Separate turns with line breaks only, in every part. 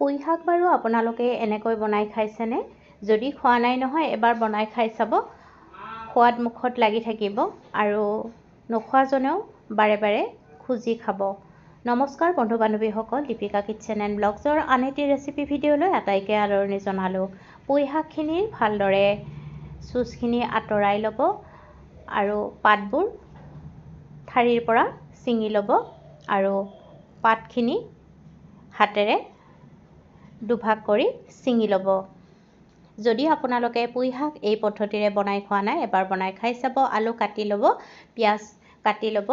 পুঁই শাক বাৰু আপোনালোকে এনেকৈ বনাই খাইছেনে? যদি খোৱা নাই নহয় এবাৰ বনাই খাই চাব। সোৱাদ মুখত লাগি থাকিব আৰু নোখোৱাজনেও বাৰে বাৰে খুজি খাব। নমস্কাৰ বন্ধু বান্ধৱীসকল দীপিকা কিটচেন এণ্ড ব্লগছৰ আন এটি ৰেচিপি ভিডিঅ'লৈ আটাইকে আদৰণি জনালোঁ। পুঁই শাকখিনি ভালদৰে চুচখিনি আঁতৰাই ল'ব আৰু পাতবোৰ ঠাৰিৰ পৰা ছিঙি ল'ব আৰু পাতখিনি হাতেৰে দুভাগ কৰি ছিঙি ল'ব। যদি আপোনালোকে পুঁই শাক এই পদ্ধতিৰে বনাই খোৱা নাই এবাৰ বনাই খাই চাব। আলু কাটি ল'ব পিঁয়াজ কাটি ল'ব।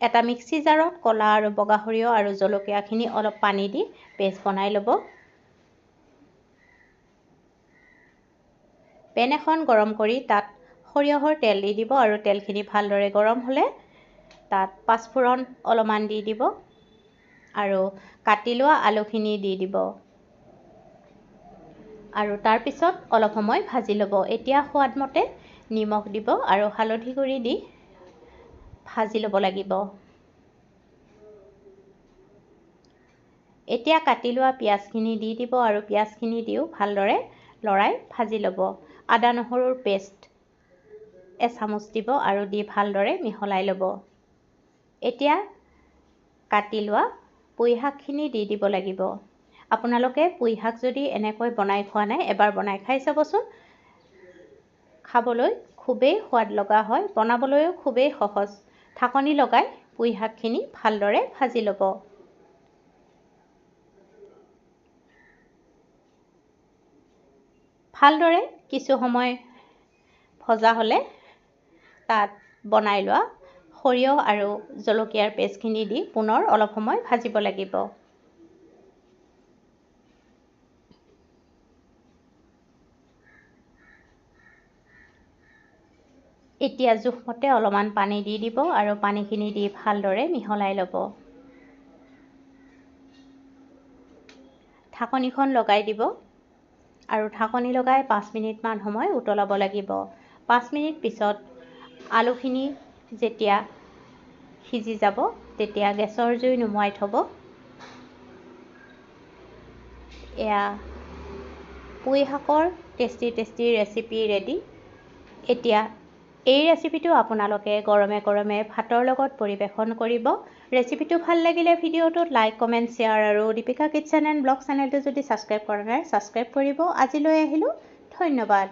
এটা মিক্সি জাৰত ক'লা আৰু বগা সৰিয়হ আৰু জলকীয়াখিনি অলপ পানী দি পেষ্ট বনাই ল'ব। পেন এখন গৰম কৰি তাত সৰিয়হৰ তেল দি দিব আৰু তেলখিনি ভালদৰে গৰম হ'লে তাত পাঁচফোৰণ অলপমান দি দিব আৰু কাটি লোৱা আলুখিনি দি দিব। আৰু তাৰপিছত অলপ সময় ভাজি ল'ব। এতিয়া সোৱাদমতে নিমখ দিব আৰু হালধি গুড়ি দি ভাজি ল'ব লাগিব। এতিয়া কাটি লোৱা পিঁয়াজখিনি দি দিব আৰু পিঁয়াজখিনি দিও ভালদৰে লৰাই ভাজি ল'ব। আদা নহৰুৰ পেষ্ট এচামুচ দিব আৰু দি ভালদৰে মিহলাই ল'ব। এতিয়া কাটি লোৱা পুঁই শাকখিনি দি দিব লাগিব। আপোনালোকে পুঁই শাক যদি এনেকৈ বনাই খোৱা নাই এবাৰ বনাই খাই চাবচোন। খাবলৈ খুবেই সোৱাদ লগা হয় বনাবলৈও খুবেই সহজ। ঢাকনি লগাই পুঁই শাকখিনি ভালদৰে ভাজি ল'ব। ভালদৰে কিছু সময় ভজা হ'লে তাত বনাই লোৱা সৰিয়হ আৰু জলকীয়াৰ পেষ্টখিনি দি পুনৰ অলপ সময় ভাজিব লাগিব। এতিয়া জোখমতে অলপমান পানী দি দিব আৰু পানীখিনি দি ভালদৰে মিহলাই ল'ব। ঢাকনিখন লগাই দিব আৰু ঢাকনি লগাই পাঁচ মিনিটমান সময় উতলাব লাগিব। পাঁচ মিনিট পিছত আলুখিনি যেতিয়া সিজি যাব তেতিয়া গেছৰ জুই নুমুৱাই থ'ব। এয়া পুঁই শাকৰ টেষ্টি টেষ্টি ৰেচিপি ৰেডি। এতিয়া এই ৰেচিপিটো আপোনালোকে গৰমে গৰমে ভাতৰ লগত পৰিৱেশন কৰিব। ৰেচিপিটো ভাল লাগিলে ভিডিঅ'টোত লাইক কমেণ্ট শ্বেয়াৰ আৰু দীপিকা কিটচেন এণ্ড ব্লগ চেনেলটো যদি ছাবস্ক্ৰাইব কৰা নাই ছাবস্ক্ৰাইব কৰিব। আজিলৈ আহিলোঁ। ধন্যবাদ।